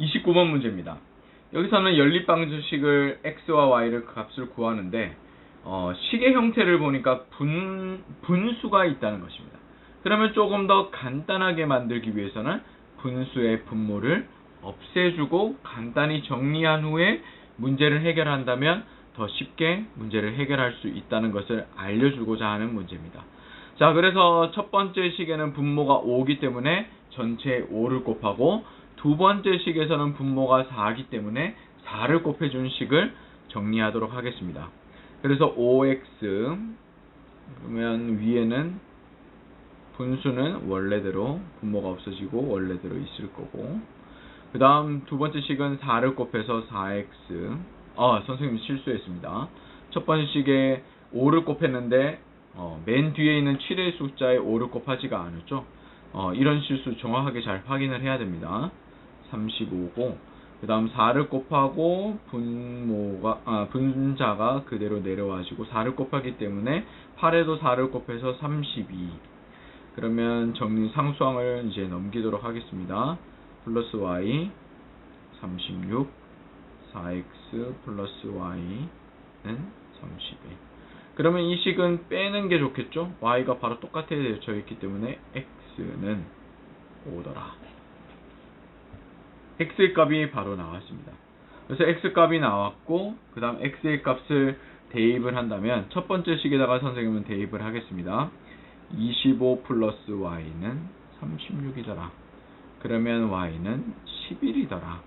29번 문제입니다. 여기서는 연립방정식을 x와 y를 그 값을 구하는데 어, 식의 형태를 보니까 분, 분수가 있다는 것입니다. 그러면 조금 더 간단하게 만들기 위해서는 분수의 분모를 없애주고 간단히 정리한 후에 문제를 해결한다면 더 쉽게 문제를 해결할 수 있다는 것을 알려주고자 하는 문제입니다. 자, 그래서 첫 번째 식에는 분모가 5기 때문에 전체에 5를 곱하고 두 번째 식에서는 분모가 4기 때문에 4를 곱해준 식을 정리하도록 하겠습니다. 그래서 5x 그러면 위에는 분수는 원래대로 분모가 없어지고 원래대로 있을 거고 그 다음 두 번째 식은 4를 곱해서 4x 아 선생님이 실수했습니다. 첫 번째 식에 5를 곱했는데 어, 맨 뒤에 있는 7의 숫자에 5를 곱하지가 않았죠. 어, 이런 실수 정확하게 잘 확인을 해야 됩니다. 35고 그 다음 4를 곱하고 분모가 아, 분자가 그대로 내려와지고 4를 곱하기 때문에 8에도 4를 곱해서 32 그러면 정리 상수항을 이제 넘기도록 하겠습니다. 플러스 y 36 4x 플러스 y는 31 그러면 이 식은 빼는 게 좋겠죠? y가 바로 똑같아 되어 있기 때문에 x는 5더라. X의 값이 바로 나왔습니다. 그래서 x 값이 나왔고 그 다음 x의 값을 대입을 한다면 첫 번째 식에다가 선생님은 대입을 하겠습니다. 25 플러스 y는 36이더라. 그러면 y는 11이더라.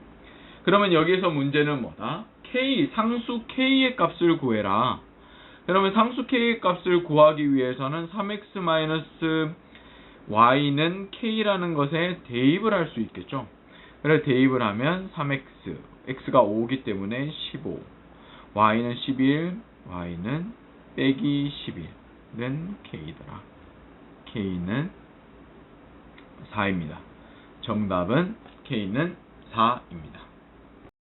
그러면 여기에서 문제는 뭐다? k 상수 k의 값을 구해라. 그러면 상수 k의 값을 구하기 위해서는 3x y는 k라는 것에 대입을 할 수 있겠죠. 그래서 대입을 하면 3x, x가 5기 때문에 15, y는 11, y는 빼기 11는 k더라. k는 4입니다. 정답은 k는 4입니다.